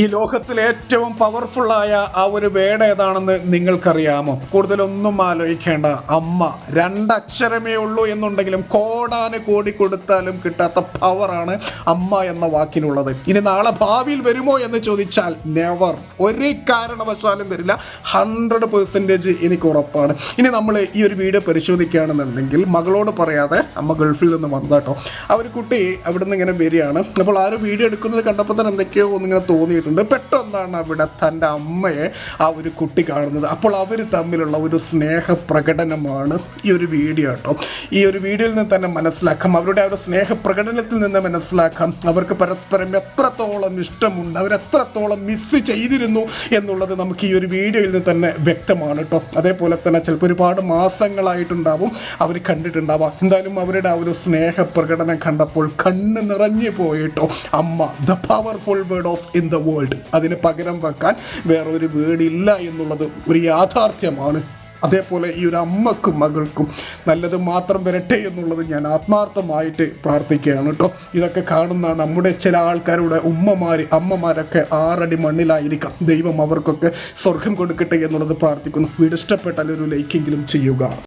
ഈ ലോകത്തിൽ ഏറ്റവും പവർഫുള്ളായ ആ ഒരു വേഡ് ഏതാണെന്ന് നിങ്ങൾക്കറിയാമോ? കൂടുതലൊന്നും ആലോചിക്കേണ്ട. അമ്മ രണ്ടക്ഷരമേ ഉള്ളൂ എന്നുണ്ടെങ്കിലും കോടാന് കോടി കൊടുത്താലും കിട്ടാത്ത പവറാണ് അമ്മ എന്ന വാക്കിനുള്ളത്. ഇനി നാളെ ഭാവിയിൽ വരുമോ എന്ന് ചോദിച്ചാൽ നെവർ ഒരു കാരണവശാലും തരില്ല ഹൺഡ്രഡ് പെർസെന്റേജ് എനിക്ക് ഉറപ്പാണ്. ഇനി നമ്മൾ ഈ ഒരു വീഡിയോ പരിശോധിക്കുകയാണെന്നുണ്ടെങ്കിൽ മകളോട് പറയാതെ അമ്മ ഗൾഫിൽ നിന്ന് വന്നതാട്ടോ ആ ഒരു കുട്ടി അവിടെ നിന്ന് ഇങ്ങനെ വരികയാണ്. അപ്പോൾ ആ ഒരു വീഡിയോ എടുക്കുന്നത് കണ്ടപ്പോൾ തന്നെ എന്തൊക്കെയോ ഒന്നിങ്ങനെ തോന്നിയിട്ടുണ്ട്. പെട്ടെന്നാണ് അവിടെ തന്റെ അമ്മയെ ആ ഒരു കുട്ടി കാണുന്നത്. അപ്പോൾ അവർ തമ്മിലുള്ള ഒരു സ്നേഹ പ്രകടനമാണ് ഈ ഒരു വീഡിയോ കേട്ടോ. ഈ ഒരു വീഡിയോയിൽ നിന്ന് തന്നെ മനസ്സിലാക്കാം. അവരുടെ ആ ഒരു സ്നേഹ പ്രകടനത്തിൽ നിന്ന് മനസ്സിലാക്കാം. അവർക്ക് പരസ്പരം എത്രത്തോളം ഇഷ്ടമുണ്ട് അവരെത്രത്തോളം മിസ് ചെയ്തിരുന്നു എന്നുള്ളത് നമുക്ക് ഈ ഒരു വീഡിയോയിൽ നിന്ന് തന്നെ വ്യക്തമാണ് കേട്ടോ. അതേപോലെ തന്നെ ചിലപ്പോൾ ഒരുപാട് മാസങ്ങളായിട്ടുണ്ടാവും അവർ കണ്ടിട്ടുണ്ടാവാം. എന്തായാലും അവരുടെ ആ ഒരു സ്നേഹ പ്രകടനം കണ്ടപ്പോൾ കണ്ണ് നിറഞ്ഞു പോയിട്ടോ അമ്മ the powerful word of in the world അതിന് പകരം വെക്കാൻ വേറൊരു ഇല്ല എന്നുള്ളത് ഒരു യാഥാർത്ഥ്യമാണ്. അതേപോലെ ഈ ഒരു അമ്മക്കും മകൾക്കും നല്ലത് മാത്രം വരട്ടെ എന്നുള്ളത് ഞാൻ ആത്മാർത്ഥമായിട്ട് പ്രാർത്ഥിക്കുകയാണ് കേട്ടോ. ഇതൊക്കെ കാണുന്ന നമ്മുടെ ചില ആൾക്കാരുടെ ഉമ്മമാർ അമ്മമാരൊക്കെ ആറടി മണ്ണിലായിരിക്കാം. ദൈവം അവർക്കൊക്കെ സ്വർഗം കൊടുക്കട്ടെ എന്നുള്ളത് പ്രാർത്ഥിക്കുന്നു. വീട് ഇഷ്ടപ്പെട്ടാൽ ഒരു ലൈക്കെങ്കിലും ചെയ്യുക.